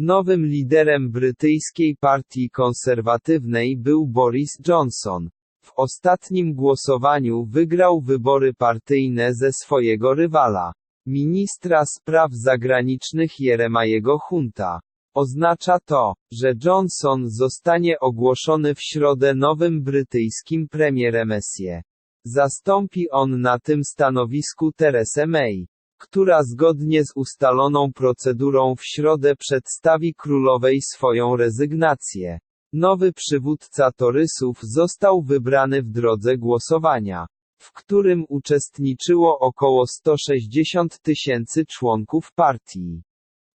Nowym liderem brytyjskiej partii konserwatywnej był Boris Johnson. W ostatnim głosowaniu wygrał wybory partyjne ze swojego rywala, ministra spraw zagranicznych Jeremajego Hunta. Oznacza to, że Johnson zostanie ogłoszony w środę nowym brytyjskim premierem SE. Zastąpi on na tym stanowisku Teresę May, która zgodnie z ustaloną procedurą w środę przedstawi królowej swoją rezygnację. Nowy przywódca Torysów został wybrany w drodze głosowania, w którym uczestniczyło około 160 tysięcy członków partii.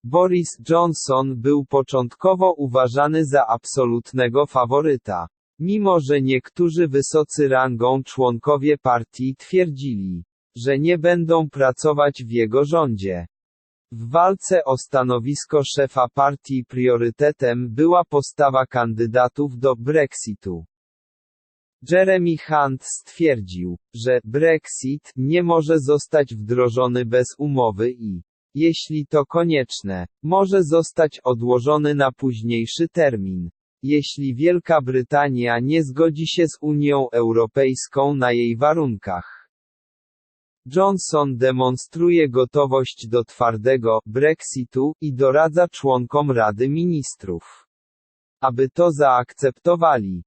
Boris Johnson był początkowo uważany za absolutnego faworyta, mimo że niektórzy wysocy rangą członkowie partii twierdzili, że nie będą pracować w jego rządzie. W walce o stanowisko szefa partii priorytetem była postawa kandydatów do Brexitu. Jeremy Hunt stwierdził, że Brexit nie może zostać wdrożony bez umowy i, jeśli to konieczne, może zostać odłożony na późniejszy termin. Jeśli Wielka Brytania nie zgodzi się z Unią Europejską na jej warunkach. Johnson demonstruje gotowość do twardego Brexitu i doradza członkom Rady Ministrów, aby to zaakceptowali.